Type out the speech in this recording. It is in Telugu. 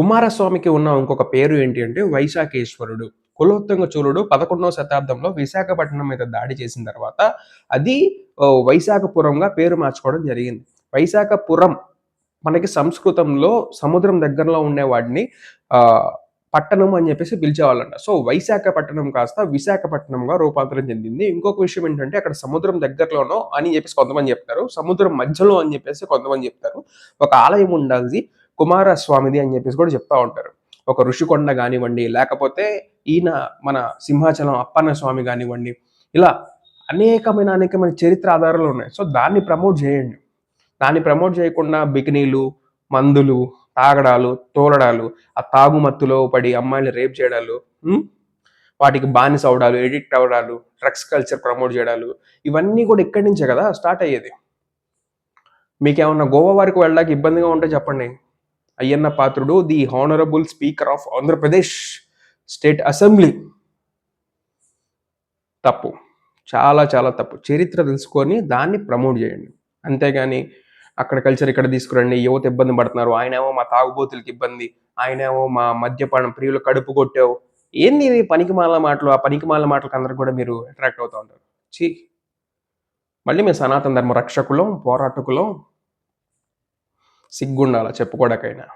కుమారస్వామికి ఉన్న ఇంకొక పేరు ఏంటి అంటే వైశాఖేశ్వరుడు. కులోత్తంగ చోళుడు పదకొండవ శతాబ్దంలో విశాఖపట్నం మీద దాడి చేసిన తర్వాత అది వైశాఖపురంగా పేరు మార్చుకోవడం జరిగింది. వైశాఖపురం మనకి సంస్కృతంలో సముద్రం దగ్గరలో ఉండే వాడిని పట్టణం అని చెప్పేసి పిలిచేవాళ్ళంట. సో వైశాఖపట్నం కాస్త విశాఖపట్నంగా రూపాంతరం చెందింది. ఇంకొక విషయం ఏంటంటే అక్కడ సముద్రం దగ్గరలోనో అని చెప్పేసి కొంతమంది చెప్తారు. సముద్రం మధ్యలో అని చెప్పేసి కొంతమంది చెప్తారు. ఒక ఆలయం ఉండాల్సి కుమారస్వామిది అని చెప్పేసి కూడా చెప్తా ఉంటారు. ఒక ఋషికొండ కానివ్వండి లేకపోతే ఈయన మన సింహాచలం అప్పన్న స్వామి కానివ్వండి ఇలా అనేకమైన అనేకమైన చరిత్ర ఆధారాలు ఉన్నాయి. సో దాన్ని ప్రమోట్ చేయండి. దాన్ని ప్రమోట్ చేయకుండా బికినీలు మందులు తాగడాలు తోలడాలు ఆ తాగుమత్తులో పడి అమ్మాయిలు రేప్ చేయడాలు వాటికి బానిస అవడాలు ఎడిక్ట్ అవడాలు డ్రగ్స్ కల్చర్ ప్రమోట్ చేయడాలు ఇవన్నీ కూడా ఇక్కడి నుంచే కదా స్టార్ట్ అయ్యేది. మీకేమన్నా గోవా వరకు వెళ్ళడానికి ఇబ్బందిగా ఉంటే చెప్పండి. Ayyanna Patrudu the honourable speaker of Andhra Pradesh state assembly. తప్పు. చాలా చాలా తప్పు. చరిత్ర తెలుసుకొని దాన్ని ప్రమోట్ చేయండి. అంతేగాని అక్కడ కల్చర్ ఇక్కడ తీసుకురండి యువత ఇబ్బంది పడుతున్నారు ఆయనేమో మా తాగుబోతులకి ఇబ్బంది ఆయనేమో మా మద్యపానం ప్రియులు కడుపు కొట్టావు. ఏంది ఇవి పనికిమాల మాటలు? ఆ పనికిమాల మాటలకు అందరికి కూడా మీరు అట్రాక్ట్ అవుతూ ఉంటారు. చీ మళ్ళీ మేము సనాతన ధర్మ రక్షకులం పోరాటకులం సిగ్గుండాల చెప్పుకోవడాకైనా